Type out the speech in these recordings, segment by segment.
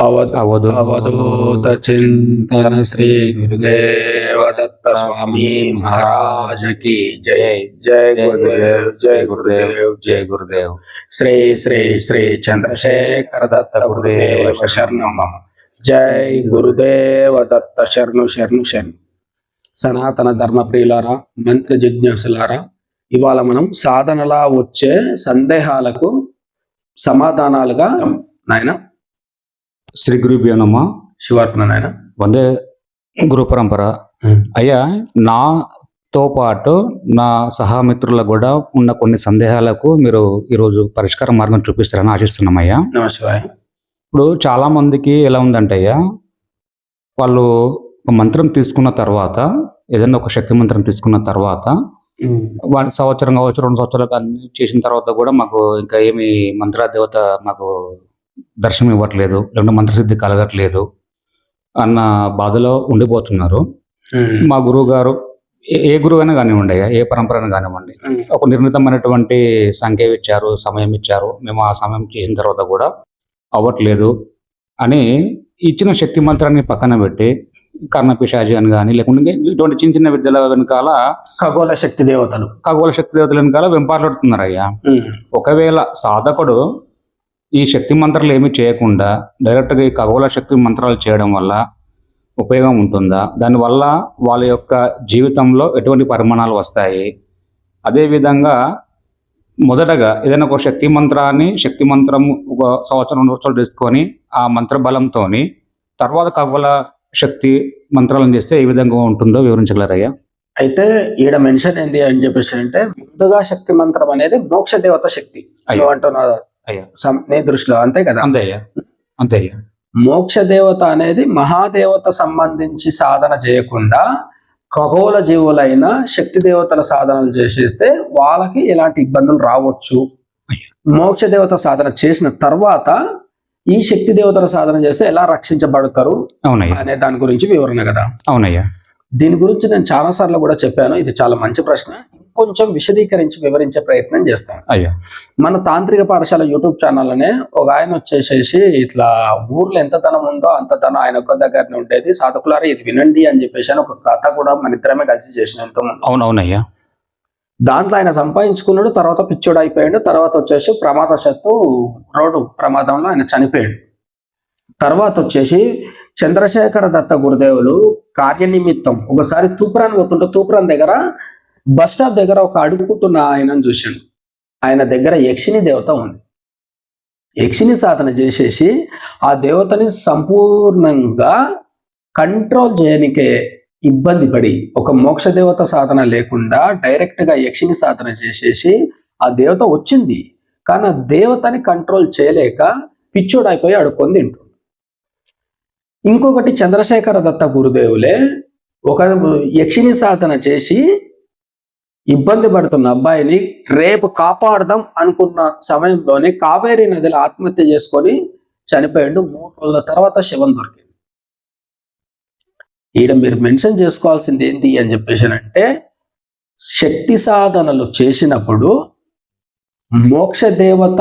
అవధ అవధూ అవధూత చింతన శ్రీ గురుదేవ దత్త స్వామి మహారాజ్కి జై. జై. గురుదేవ్ జై గురుదేవ్ జై గురుదేవ్. శ్రీ శ్రీ శ్రీ చంద్రశేఖర దత్త గురుదేవ. శరణం మమ. జై గురుదేవ. దత్త శరణు శరణు శరణు. సనాతన ధర్మ ప్రియులారా మంత్ర జిజ్ఞాసులారా ఇవాళ మనం సాధనలా వచ్చే సందేహాలకు సమాధానాలుగా నాయన శ్రీ గురుభ్యో నమ. శివార్పణ నాయన. వందే గురు పరంపర. అయ్యా నాతో పాటు నా సహామిత్రులకు కూడా ఉన్న కొన్ని సందేహాలకు మీరు ఈరోజు పరిష్కార మార్గం చూపిస్తారని ఆశిస్తున్నాం అయ్యా. నమ శివాయ ఇప్పుడు చాలా మందికి ఎలా ఉందంటే అయ్యా వాళ్ళు ఒక మంత్రం తీసుకున్న తర్వాత ఏదైనా ఒక శక్తి మంత్రం తీసుకున్న తర్వాత వాడి సంవత్సరం కావచ్చు రెండు సంవత్సరాలు అన్ని చేసిన తర్వాత కూడా మాకు ఇంకా ఏమి మంత్ర దేవత మాకు దర్శనం ఇవ్వట్లేదు లేకుంటే మంత్రసిద్ధి కలగట్లేదు అన్న బాధలో ఉండిపోతున్నారు. మా గురువు గారు ఏ- గురువు అయినా కానివ్వండి ఏ పరంపర అయినా కానివ్వండి ఒక నిర్ణీతమైనటువంటి సంఖ్య ఇచ్చారు సమయం ఇచ్చారు మేము ఆ సమయం చేసిన తర్వాత కూడా అవ్వట్లేదు అని ఇచ్చిన శక్తి మంత్రాన్ని పక్కన పెట్టి కర్ణపిశాచి అని కానీ లేకుంటే ఇటువంటి చిన్న చిన్న విద్యల వెనకాల ఖగోళ శక్తి దేవతలు. ఖగోళ శక్తి దేవతల వెనకాల వెంపాడుతున్నారు అయ్యా. ఒకవేళ సాధకుడు ఈ శక్తి మంత్రాలు ఏమీ చేయకుండా డైరెక్ట్గా ఈ ఖగోళ శక్తి మంత్రాలు చేయడం వల్ల ఉపయోగం ఉంటుందా? దానివల్ల వాళ్ళ యొక్క జీవితంలో ఎటువంటి పరిమాణాలు వస్తాయి? అదేవిధంగా మొదటగా ఏదైనా ఒక శక్తి మంత్రాన్ని శక్తి మంత్రం ఒక సంవత్సరం రెండు సంవత్సరాలు తీసుకొని ఆ మంత్ర బలంతో తర్వాత ఖగోళ శక్తి మంత్రాలను చేస్తే ఏ విధంగా ఉంటుందో వివరించగలరయ్యా? అయితే ఈడ మెన్షన్ ఏంది అని చెప్పేసి అంటే ముందుగా శక్తి మంత్రం అనేది మోక్ష దేవత శక్తి. అయ్యో. నీ దృష్టిలో అంతే కదా? అంతే అయ్యా. అంతే అయ్యా. మోక్ష దేవత అనేది మహాదేవత సంబంధించి సాధన చేయకుండా ఖగోళ జీవులైన శక్తి దేవతల సాధనలు చేసేస్తే వాళ్ళకి ఎలాంటి ఇబ్బందులు రావచ్చు. మోక్ష దేవత సాధన చేసిన తర్వాత ఈ శక్తి దేవతల సాధన చేస్తే ఎలా రక్షించబడతారు అవునయ్యా. అనే దాని గురించి వివరణ కదా. అవునయ్యా. దీని గురించి నేను చాలా సార్లు కూడా చెప్పాను. ఇది చాలా మంచి ప్రశ్న. ఇంకొంచెం విశదీకరించి వివరించే ప్రయత్నం చేస్తాను. అయ్యా. మన తాంత్రిక పాఠశాల యూట్యూబ్ ఛానల్లోనే ఒక ఆయన వచ్చేసేసి ఇట్లా ఊర్లో ఎంత ధనం ఉందో అంత ధనం ఆయన ఒక్క దగ్గరనే ఉండేది. సాధకులారా ఇది వినండి అని చెప్పేసి అని ఒక కథ కూడా మన ఇద్దరమే కలిసి చేసిన ఎంతోమంది అవునవునయ్యా. దాంట్లో ఆయన సంపాదించుకున్నాడు తర్వాత పిచ్చోడు అయిపోయాడు తర్వాత వచ్చేసి ప్రమాదవశాత్తు రోడ్డు ప్రమాదంలో ఆయన చనిపోయాడు. తర్వాత వచ్చేసి చంద్రశేఖర దత్త గురుదేవులు కార్యనిమిత్తం ఒకసారి తూప్రాన్ పోతుంటే తూప్రాన్ దగ్గర బస్ స్టాప్ దగ్గర ఒక అడుగుతున్న ఆయనను చూశాను ఆయన దగ్గర యక్షిని దేవత ఉంది. యక్షిని సాధన చేసేసి ఆ దేవతని సంపూర్ణంగా కంట్రోల్ చేయనికే ఇబ్బంది పడి ఒక మోక్ష దేవత సాధన లేకుండా డైరెక్ట్గా యక్షిని సాధన చేసేసి ఆ దేవత వచ్చింది. కానీ ఆ దేవతని కంట్రోల్ చేయలేక పిచ్చోడైపోయి అడుక్కొని తింటుంది. ఇంకొకటి చంద్రశేఖర దత్త గురుదేవులే ఒక యక్షిని సాధన చేసి ఇబ్బంది పడుతున్న అబ్బాయిని రేపు కాపాడదాం అనుకున్న సమయంలోనే కావేరీ నదిలో ఆత్మహత్య చేసుకొని చనిపోయాడు. మూడు రోజుల తర్వాత శవం దొరికింది. ఈడ మీరు మెన్షన్ చేసుకోవాల్సింది ఏంటి అని చెప్పేసి అంటే శక్తి సాధనలు చేసినప్పుడు మోక్ష దేవత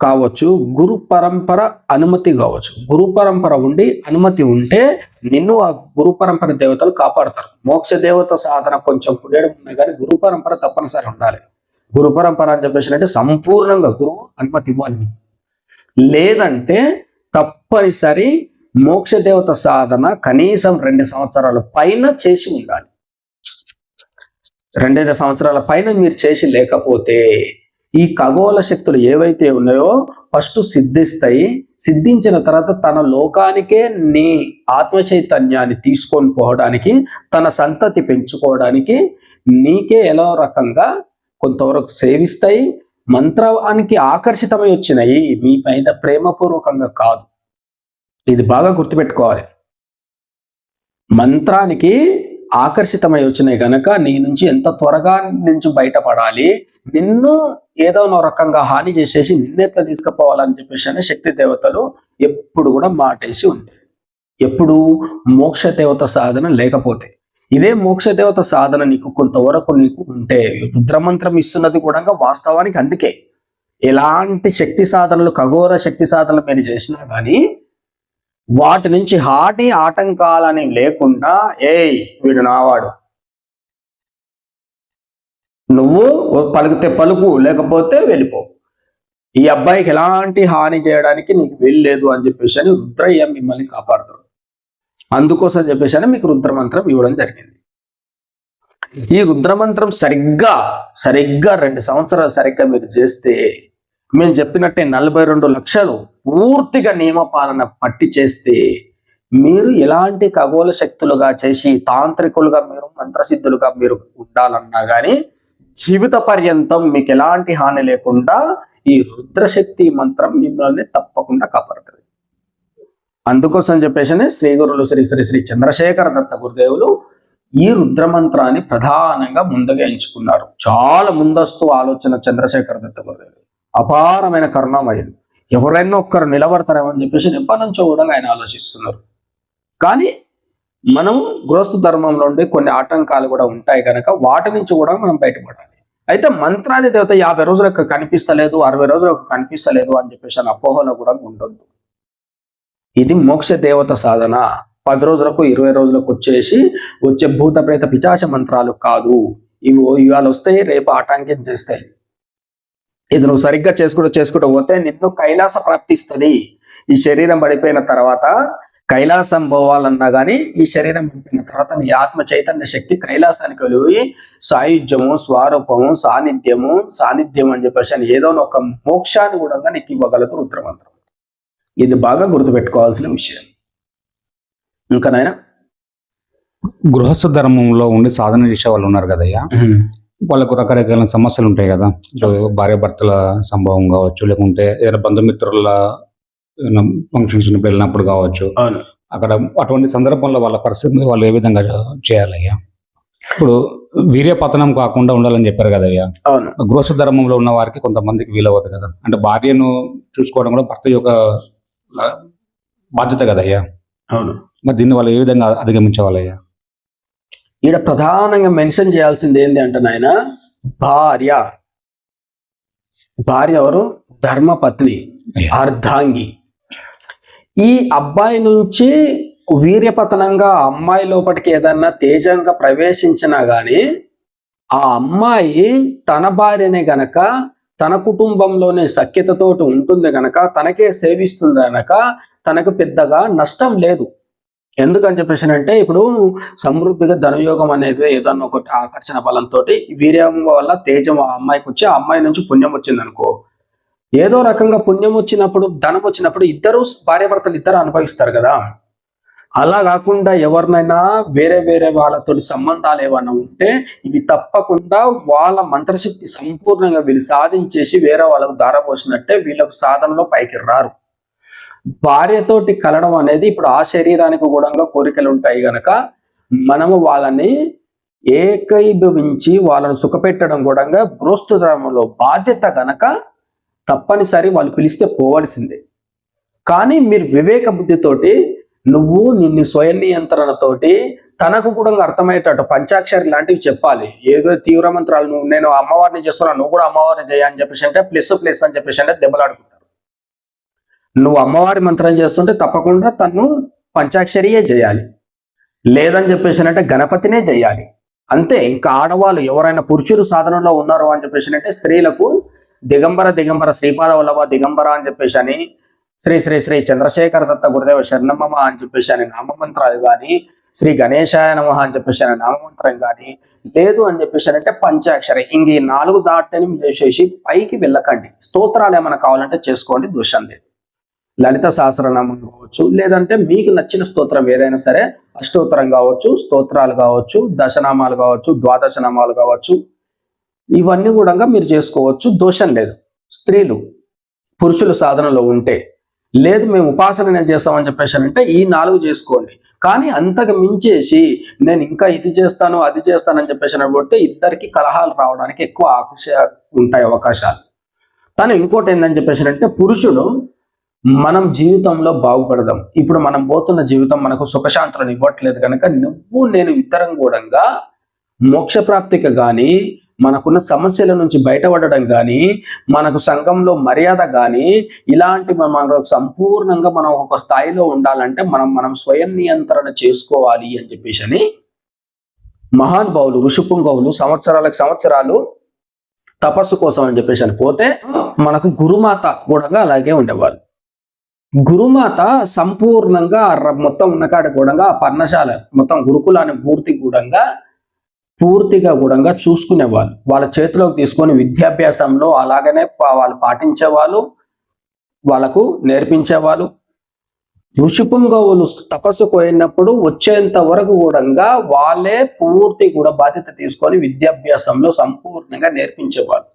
కావచ్చు గురు పరంపర అనుమతి కావచ్చు. గురు పరంపర ఉండి అనుమతి ఉంటే నిన్ను ఆ గురు పరంపర దేవతలు కాపాడతారు. మోక్ష దేవత సాధన కొంచెం పుడేయడం ఉన్నాయి కానీ గురు పరంపర తప్పనిసరి ఉండాలి. గురు పరంపర అని చెప్పేసి అంటే సంపూర్ణంగా గురువు అనుమతి ఇవ్వాలి. లేదంటే తప్పనిసరి మోక్ష దేవత సాధన కనీసం రెండు సంవత్సరాల పైన చేసి ఉండాలి. రెండైదు సంవత్సరాల పైన మీరు చేసి లేకపోతే ఈ ఖగోళ శక్తులు ఏవైతే ఉన్నాయో ఫస్ట్ సిద్ధిస్తాయి. సిద్ధించిన తర్వాత తన లోకానికే నీ ఆత్మ చైతన్యాన్ని తీసుకొని పోవడానికి తన సంతతి పెంచుకోవడానికి నీకే ఎలా రకంగా కొంతవరకు సేవిస్తాయి. మంత్రానికి ఆకర్షితమై వచ్చినాయి. మీ పైన ప్రేమపూర్వకంగా కాదు. ఇది బాగా గుర్తుపెట్టుకోవాలి. మంత్రానికి ఆకర్షితమై వచ్చినాయి కనుక నీ నుంచి ఎంత త్వరగా నుంచి బయటపడాలి నిన్ను ఏదో ఒక రకంగా హాని చేసేసి నిన్నెట్లా తీసుకుపోవాలని చెప్పేసి అనే శక్తి దేవతలు ఎప్పుడు కూడా మాటేసి ఉంది ఎప్పుడు మోక్ష దేవత సాధన లేకపోతే. ఇదే మోక్ష దేవత సాధన నీకు కొంతవరకు నీకు ఉంటే రుద్రమంత్రం ఇస్తున్నది కూడా వాస్తవానికి అందుకే. ఎలాంటి శక్తి సాధనలు ఖగోర శక్తి సాధనలు మీరు చేసినా కానీ వాటి నుంచి హాటి ఆటంకాలని లేకుండా ఏయ్ వీడు నావాడు. నువ్వు పలికితే పలుకు లేకపోతే వెళ్ళిపో. ఈ అబ్బాయికి ఎలాంటి హాని చేయడానికి నీకు వెళ్ళలేదు అని చెప్పేసి అని రుద్రయ్య మిమ్మల్ని కాపాడుతాడు. అందుకోసం చెప్పేసి అని మీకు రుద్రమంత్రం ఇవ్వడం జరిగింది. ఈ రుద్రమంత్రం సరిగ్గా సరిగ్గా రెండు సంవత్సరాలు సరిగ్గా మీరు చేస్తే మేము చెప్పినట్టే నలభై రెండు లక్షలు పూర్తిగా నియమపాలన పట్టి చేస్తే మీరు ఎలాంటి ఖగోళ శక్తులుగా చేసి తాంత్రికులుగా మీరు మంత్రసిద్ధులుగా మీరు ఉండాలన్నా కానీ జీవిత పర్యంతం మీకు ఎలాంటి హాని లేకుండా ఈ రుద్రశక్తి మంత్రం మిమ్మల్ని తప్పకుండా కాపాడుతుంది. అందుకోసం చెప్పేసి శ్రీ గురులు శ్రీ శ్రీ శ్రీ చంద్రశేఖర దత్త గురుదేవులు ఈ రుద్రమంత్రాన్ని ప్రధానంగా ముందుగా ఎంచుకున్నారు. చాలా ముందస్తు ఆలోచన చంద్రశేఖర దత్త గురుదేవులు. అపారమైన కరుణామయులు. ఎవరైనా ఒక్కరు నిలబడతారేమని చెప్పేసి ఎప్పటి నుంచో కూడా ఆయన ఆలోచిస్తున్నారు. కానీ మనం గృహస్థ ధర్మంలో ఉండే కొన్ని ఆటంకాలు కూడా ఉంటాయి కనుక వాటి నుంచి కూడా మనం బయటపడాలి. అయితే మంత్రాది దేవత యాభై రోజులకు కనిపిస్తలేదు అరవై రోజులకు కనిపిస్తలేదు అని చెప్పేసి అని అపోహలో కూడా ఉండొద్దు. ఇది మోక్ష దేవత సాధన. పది రోజులకు ఇరవై రోజులకు వచ్చేసి వచ్చే భూత ప్రేత పిచాచ మంత్రాలు కాదు. ఇవి ఇవాళ వస్తాయి రేపు ఆటంకం చేస్తాయి. ఇది నువ్వు సరిగ్గా చేసుకుంటూ చేసుకుంటూ పోతే నిన్ను కైలాస ప్రాప్తిస్తుంది. ఈ శరీరం పడిపోయిన తర్వాత కైలాసం పోవాలన్నా కానీ ఈ శరీరం పడిపోయిన తర్వాత నీ ఆత్మ చైతన్య శక్తి కైలాసానికి వెళ్ళి సాయుధ్యము స్వరూపము సాన్నిధ్యము సాన్నిధ్యం అని చెప్పేసి అని ఏదో ఒక మోక్షాన్ని కూడా నీకు ఇవ్వగలదు రుద్రమంత్రం. ఇది బాగా గుర్తుపెట్టుకోవాల్సిన విషయం. ఇంకా నాయన? గృహస్థ ధర్మంలో ఉండి సాధన చేసే వాళ్ళు ఉన్నారు కదయ్యా. వాళ్ళకు రకరకాల సమస్యలు ఉంటాయి కదా భార్య భర్తల సంభవం కావచ్చు లేకుంటే ఏదైనా బంధుమిత్రుల ఫంక్షన్స్ వెళ్ళినప్పుడు కావచ్చు. అక్కడ అటువంటి సందర్భంలో వాళ్ళ పరిస్థితిని వాళ్ళు ఏ విధంగా చేయాలయ్యా? ఇప్పుడు వీర్యపతనం కాకుండా ఉండాలని చెప్పారు కదయ్యా గృహస్థ ధర్మంలో ఉన్న వారికి కొంతమందికి వీలవుతుంది కదా. అంటే భార్యను చూసుకోవడం కూడా భర్త యొక్క బాధ్యత కదయ్యా అవును. మరి దీన్ని వాళ్ళు ఏ విధంగా అధిగమించవాలయ్యా? ఈడ ప్రధానంగా మెన్షన్ చేయాల్సింది ఏంటి అంటే నాయన? భార్య. భార్య ఎవరు? ధర్మపత్ని. అర్ధాంగి. ఈ అబ్బాయి నుంచి వీర్యపతనంగా అమ్మాయి లోపలికి ఏదన్నా తేజంగా ప్రవేశించినా గాని ఆ అమ్మాయి తన భార్యనే గనక తన కుటుంబంలోనే సఖ్యతతోటి ఉంటుంది గనక తనకే సేవిస్తుంది గనక తనకు పెద్దగా నష్టం లేదు. ఎందుకని చెప్పేసి అంటే ఇప్పుడు సమృద్ధిగా ధనయోగం అనేది ఏదన్నా ఒకటి ఆకర్షణ బలంతో వీర్యం వల్ల తేజం ఆ అమ్మాయికి వచ్చి ఆ అమ్మాయి నుంచి పుణ్యం వచ్చింది అనుకో ఏదో రకంగా పుణ్యం వచ్చినప్పుడు ధనం వచ్చినప్పుడు ఇద్దరు భార్యాభర్తలు ఇద్దరు అనుభవిస్తారు కదా. అలా కాకుండా ఎవరినైనా వేరే వేరే వాళ్ళతో సంబంధాలు ఏమైనా ఉంటే ఇవి తప్పకుండా వాళ్ళ మంత్రశక్తి సంపూర్ణంగా వీళ్ళు సాధించేసి వేరే వాళ్ళకు దారపోసినట్టే వీళ్ళకు సాధనలో పైకి రారు. భార్యతోటి కలడం అనేది ఇప్పుడు ఆ శరీరానికి కూడా కోరికలు ఉంటాయి గనక మనము వాళ్ళని ఏకైభవించి వాళ్ళను సుఖపెట్టడం కూడా గృహస్థ ధర్మంలో బాధ్యత గనక తప్పనిసరి వాళ్ళు పిలిస్తే పోవలసిందే. కానీ మీరు వివేక బుద్ధితోటి నువ్వు నిన్ను స్వయం నియంత్రణతోటి తనకు కూడా అర్థమయ్యేటట్టు పంచాక్షరి లాంటివి చెప్పాలి. ఏదో తీవ్ర మంత్రాలు నువ్వు నేను అమ్మవారిని చేస్తున్నా నువ్వు కూడా అమ్మవారిని చేయని చెప్పేసి అంటే ప్లస్ ప్లస్ అని చెప్పేసి అంటే దెబ్బలాడుకుంటా. నువ్వు అమ్మవారి మంత్రం చేస్తుంటే తప్పకుండా తను పంచాక్షరియే చేయాలి. లేదని చెప్పేసినంటే గణపతినే చేయాలి. అంతే ఇంకా ఆడవాళ్ళు ఎవరైనా పురుషులు సాధనలో ఉన్నారు అని చెప్పేసి స్త్రీలకు దిగంబర దిగంబర శ్రీపాద వల్లభ దిగంబర అని చెప్పేసి అని శ్రీ శ్రీ శ్రీ చంద్రశేఖర దత్త గురుదేవ శరణమ్మ అని చెప్పేసి అని నామమంత్రాలు కానీ శ్రీ గణేశాయ నమ అని చెప్పేసి అని నామమంత్రం కానీ లేదు అని చెప్పేసి అంటే పంచాక్షరి. ఇంక ఈ నాలుగు దాటని చేసేసి పైకి వెళ్ళకండి. స్తోత్రాలు ఏమైనా కావాలంటే చేసుకోండి దోషం లేదు. లలిత సహస్రనామం కావచ్చు లేదంటే మీకు నచ్చిన స్తోత్రం ఏదైనా సరే అష్టోత్తరం కావచ్చు స్తోత్రాలు కావచ్చు దశనామాలు కావచ్చు ద్వాదశనామాలు కావచ్చు ఇవన్నీ కూడా మీరు చేసుకోవచ్చు. దోషం లేదు. స్త్రీలు పురుషులు సాధనలో ఉంటే లేదు మేము ఉపాసన నేను చేస్తామని చెప్పేసి అంటే ఈ నాలుగు చేసుకోండి. కానీ అంతకు మించేసి నేను ఇంకా ఇది చేస్తాను అది చేస్తానని చెప్పేసి అనుకుంటే ఇద్దరికి కలహాలు రావడానికి ఎక్కువ ఆకర్ష ఉంటాయి అవకాశాలు. తను ఇంకోటి ఏంటని చెప్పేసి అంటే పురుషుడు మనం జీవితంలో బాగుపడదాం. ఇప్పుడు మనం పోతున్న జీవితం మనకు సుఖశాంతులను ఇవ్వట్లేదు కనుక నువ్వు నేను ఇద్దరం కూడా మోక్ష ప్రాప్తికి కానీ మనకున్న సమస్యల నుంచి బయటపడడం కానీ మనకు సంఘంలో మర్యాద కానీ ఇలాంటి మన- మనకు సంపూర్ణంగా మనం ఒక స్థాయిలో ఉండాలంటే మనం మనం స్వయం నియంత్రణ చేసుకోవాలి అని చెప్పేసి అని మహానుభావులు ఋషిపుంగవులు సంవత్సరాలకు సంవత్సరాలు తపస్సు కోసం అని చెప్పేసి అని పోతే మనకు గురుమాత కూడా అలాగే ఉండేవాళ్ళు. గురుమాత సంపూర్ణంగా మొత్తం ఉన్నకాడ కూడా పర్ణశాల మొత్తం గురుకులాన్ని పూర్తి కూడా పూర్తిగా కూడా చూసుకునేవాళ్ళు. వాళ్ళ చేతిలోకి తీసుకొని విద్యాభ్యాసంలో అలాగనే వాళ్ళు పాటించేవాళ్ళు వాళ్ళకు నేర్పించేవాళ్ళు. ఋషిపుంగవులు తపస్సు పోయినప్పుడు వచ్చేంత వరకు కూడా వాళ్ళే పూర్తి కూడా బాధ్యత తీసుకొని విద్యాభ్యాసంలో సంపూర్ణంగా నేర్పించేవాళ్ళు.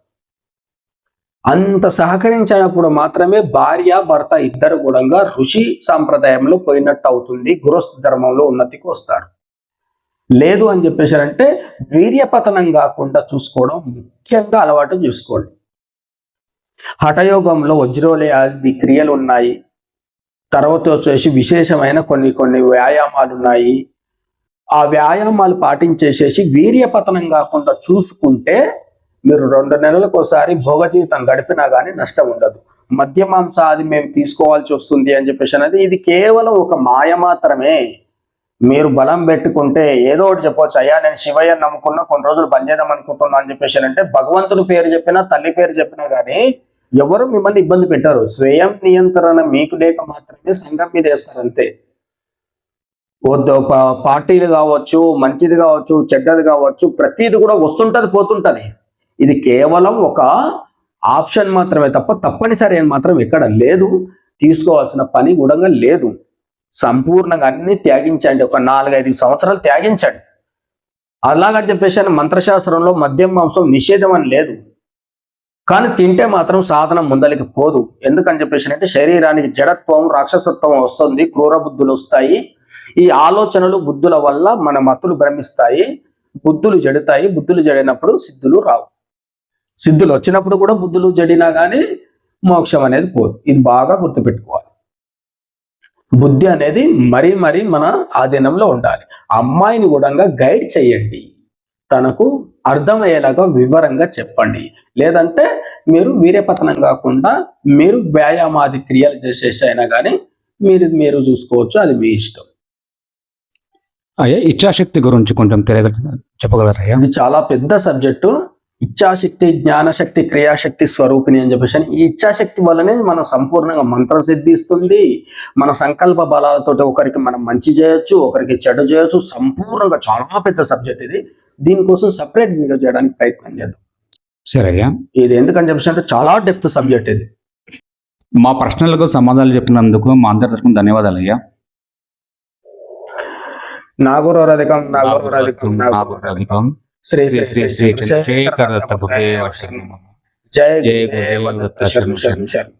అంత సహకరించినప్పుడు మాత్రమే భార్య భర్త ఇద్దరు కూడా ఋషి సాంప్రదాయంలో పోయినట్టు అవుతుంది. గృహస్థ ధర్మంలో ఉన్నతికి వస్తారు. లేదు అని చెప్పేసారంటే వీర్యపతనం కాకుండా చూసుకోవడం ముఖ్యంగా అలవాటు చూసుకోండి. హఠయోగంలో వజ్రోలే ఆది క్రియలు ఉన్నాయి తర్వాత వచ్చేసి విశేషమైన కొన్ని కొన్ని వ్యాయామాలు ఉన్నాయి ఆ వ్యాయామాలు పాటించేసేసి వీర్యపతనం కాకుండా చూసుకుంటే మీరు రెండు నెలలకు ఒకసారి భోగ జీవితం గడిపినా కానీ నష్టం ఉండదు. మద్య మాంసాది మేము తీసుకోవాల్సి వస్తుంది అని చెప్పేసి అనేది ఇది కేవలం ఒక మాయ మాత్రమే. మీరు బలం పెట్టుకుంటే ఏదో ఒకటి చెప్పొచ్చు. అయ్యా నేను శివయ్య నమ్ముకున్నా కొన్ని రోజులు బంద్ చేద్దాం అనుకుంటున్నా అని చెప్పేసి అంటే భగవంతుని పేరు చెప్పినా తల్లి పేరు చెప్పినా కానీ ఎవరు మిమ్మల్ని ఇబ్బంది పెట్టారు. స్వయం నియంత్రణ మీకు లేక మాత్రమే సంఘం మీద వేస్తారు అంతే. పార్టీలు కావచ్చు మంచిది కావచ్చు చెడ్డది కావచ్చు ప్రతిది కూడా వస్తుంటది పోతుంటది. ఇది కేవలం ఒక ఆప్షన్ మాత్రమే తప్ప తప్పనిసరి అని మాత్రం ఎక్కడ లేదు. తీసుకోవాల్సిన పని కూడా లేదు. సంపూర్ణంగా అన్ని త్యాగించండి. ఒక నాలుగైదు సంవత్సరాలు త్యాగించండి. అలాగని చెప్పేసి మంత్రశాస్త్రంలో మద్యం మాంసం నిషేధం అని లేదు. కానీ తింటే మాత్రం సాధనం ముందలికి పోదు. ఎందుకని చెప్పేసి అంటే శరీరానికి జడత్వం రాక్షసత్వం వస్తుంది క్రూర బుద్ధులు వస్తాయి. ఈ ఆలోచనలు బుద్ధుల వల్ల మన మతులు భ్రమిస్తాయి. బుద్ధులు జడుతాయి. బుద్ధులు జడినప్పుడు సిద్ధులు రావు. సిద్ధులు వచ్చినప్పుడు కూడా బుద్ధులు జడినా కానీ మోక్షం అనేది పోదు. ఇది బాగా గుర్తుపెట్టుకోవాలి. బుద్ధి అనేది మరీ మరీ మన ఆధీనంలో ఉండాలి. అమ్మాయిని కూడా గైడ్ చేయండి. తనకు అర్థమయ్యేలాగా వివరంగా చెప్పండి. లేదంటే మీరు వీర్యపతనం కాకుండా మీరు వ్యాయామాది క్రియలు చేసేసి అయినా కానీ మీరు మీరు చూసుకోవచ్చు అది మీ ఇష్టం. అయ్యా ఇచ్ఛాశక్తి గురించి కొంచెం తెలియ చెప్పగలరయ్యా ఇది చాలా పెద్ద సబ్జెక్టు. ఇచ్ఛాశక్తి జ్ఞానశక్తి క్రియాశక్తి స్వరూపిణి అని చెప్పేసి అని ఈ ఇచ్ఛాశక్తి వల్లనే మనం సంపూర్ణంగా మంత్రం సిద్ధిస్తుంది. మన సంకల్ప బలాలతోటి ఒకరికి మనం మంచి చేయొచ్చు ఒకరికి చెడు చేయొచ్చు. సంపూర్ణంగా చాలా పెద్ద సబ్జెక్ట్ ఇది. దీనికోసం సపరేట్ వీడియో చేయడానికి ప్రయత్నం చేద్దాం. సరే అయ్యా. ఇది ఎందుకని చెప్పేసి అంటే చాలా డెప్త్ సబ్జెక్ట్ ఇది. మా ప్రశ్నలకు సమాధానాలు చెప్పినందుకు మా అందరి తరఫున ధన్యవాదాలు అయ్యా. నాగోరధికం నాగోరధికం నాగోరధికం. శ్రీ శ్రీ శ్రీ శ్రీ చంద్రశేఖర దత్త గురుదేవ జయ జయ గురుదేవ గురుదేవ దత్త శరణు శరణు శరణు